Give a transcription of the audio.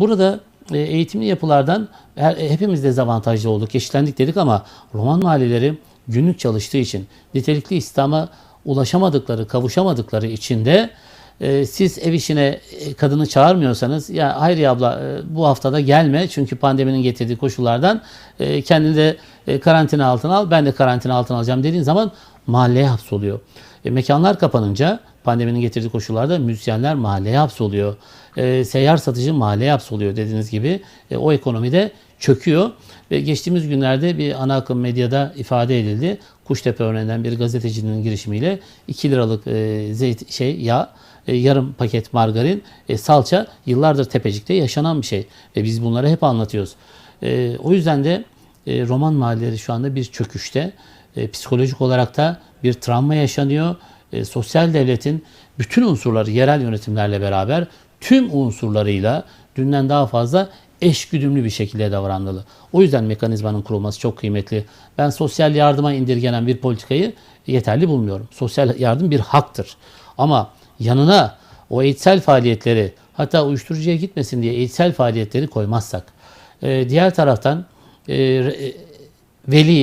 burada e, eğitimli yapılardan e, hepimiz dezavantajlı olduk, eşitlendik dedik ama Roman mahalleleri günlük çalıştığı için, nitelikli İslam'a ulaşamadıkları, kavuşamadıkları için de e, siz ev işine kadını çağırmıyorsanız ya Hayriye abla e, bu haftada gelme çünkü pandeminin getirdiği koşullardan kendini de karantina altına al ben de karantina altına alacağım dediğin zaman mahalleye hapsoluyor. E, mekanlar kapanınca pandeminin getirdiği koşullarda müzisyenler mahalleye hapsoluyor. E, seyyar satıcı mahalleye hapsoluyor dediğiniz gibi e, o ekonomide çöküyor. Ve geçtiğimiz günlerde bir ana akım medyada ifade edildi. Kuştepe örneğinden bir gazetecinin girişimiyle 2 liralık e, zeyt şey yağ e, yarım paket margarin, e, salça yıllardır Tepecik'te yaşanan bir şey. Ve biz bunları hep anlatıyoruz. E, o yüzden de e, roman mahalleleri şu anda bir çöküşte. E, psikolojik olarak da bir travma yaşanıyor. E, sosyal devletin bütün unsurları yerel yönetimlerle beraber tüm unsurlarıyla dünden daha fazla eşgüdümlü bir şekilde davranmalı. O yüzden mekanizmanın kurulması çok kıymetli. Ben sosyal yardıma indirgenen bir politikayı yeterli bulmuyorum. Sosyal yardım bir haktır. Ama yanına o eğitsel faaliyetleri hatta uyuşturucuya gitmesin diye eğitsel faaliyetleri koymazsak e, diğer taraftan e, re- veli